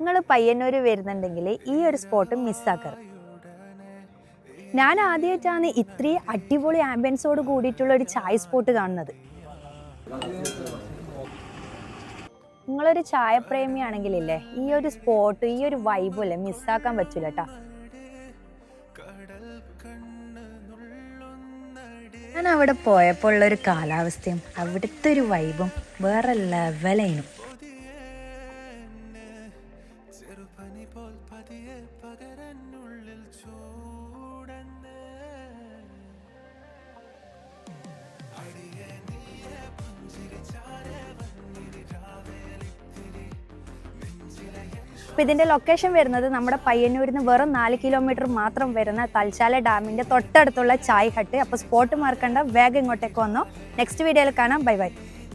നിങ്ങൾ പയ്യന്നൂർ വരുന്നുണ്ടെങ്കിൽ ഈ ഒരു സ്പോട്ട് മിസ്സാക്കരുത് ഞാൻ ആദ്യമായിട്ടാണ് ഇത്രയും അടിപൊളി ആംബിയൻസോട് കൂടിയിട്ടുള്ള ഒരു ചായ സ്പോട്ട് കാണുന്നത്. നിങ്ങളൊരു ചായ പ്രേമിയാണെങ്കിലില്ലേ ഈ ഒരു സ്പോട്ട് ഈ ഒരു വൈബും അല്ലേ മിസ്സാക്കാൻ പറ്റില്ല കേട്ടോ ഞാൻ അവിടെ പോയപ്പോൾ ഉള്ളൊരു കാലാവസ്ഥയും അവിടുത്തെ ഒരു വൈബും വേറെ ലെവലായിരുന്നു അപ്പോൾ ഇതിന്റെ ലൊക്കേഷൻ വരുന്നത് നമ്മുടെ പയ്യന്നൂരിൽ നിന്ന് വെറും നാല് കിലോമീറ്റർ മാത്രം വരുന്ന തൽശാല ഡാമിന്റെ തൊട്ടടുത്തുള്ള ചായ് ഹട്ട്. അപ്പോൾ സ്പോട്ട് മാർക്കണ്ട വേഗം ഇങ്ങോട്ടേക്ക് വന്നോ. നെക്സ്റ്റ് വീഡിയോയിൽ കാണാം. Bye bye